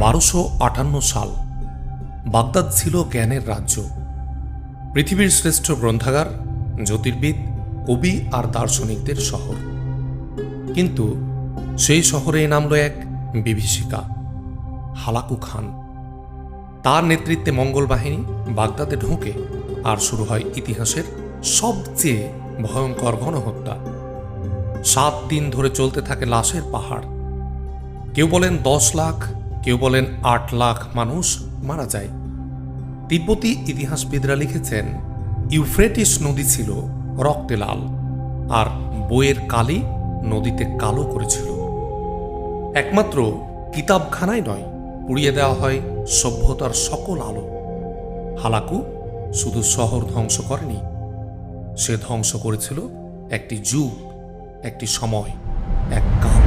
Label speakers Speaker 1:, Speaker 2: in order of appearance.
Speaker 1: বারোশো আটান্ন সাল বাগদাদ ছিল জ্ঞানের রাজ্য। পৃথিবীর শ্রেষ্ঠ গ্রন্থাগার, জ্যোতির্বিদ, কবি আর দার্শনিকদের শহর। কিন্তু সেই শহরে নামল এক বিভীষিকা, হালাকু খান। তার নেতৃত্বে মঙ্গল বাহিনী বাগদাদে ঢোকে আর শুরু হয় ইতিহাসের সবচেয়ে ভয়ঙ্কর গণহত্যা। সাত দিন ধরে চলতে থাকে লাশের পাহাড়। কেউ বলেন দশ লাখ কেউ বলেন আট লাখ মানুষ মারা যায়। তিব্বতী ইতিহাসবিদরা লিখেছেন, ইউফ্রেটিস নদী ছিল রক্তে লাল, আর বইয়ের কালি নদীতে কালো করেছিল। একমাত্র কিতাবখানায় নয়, পুড়িয়ে দেওয়া হয় সভ্যতার সকল আলো। হালাকু শুধু শহর ধ্বংস করেনি, সে ধ্বংস করেছিল একটি যুগ, একটি সময়, এক কাল।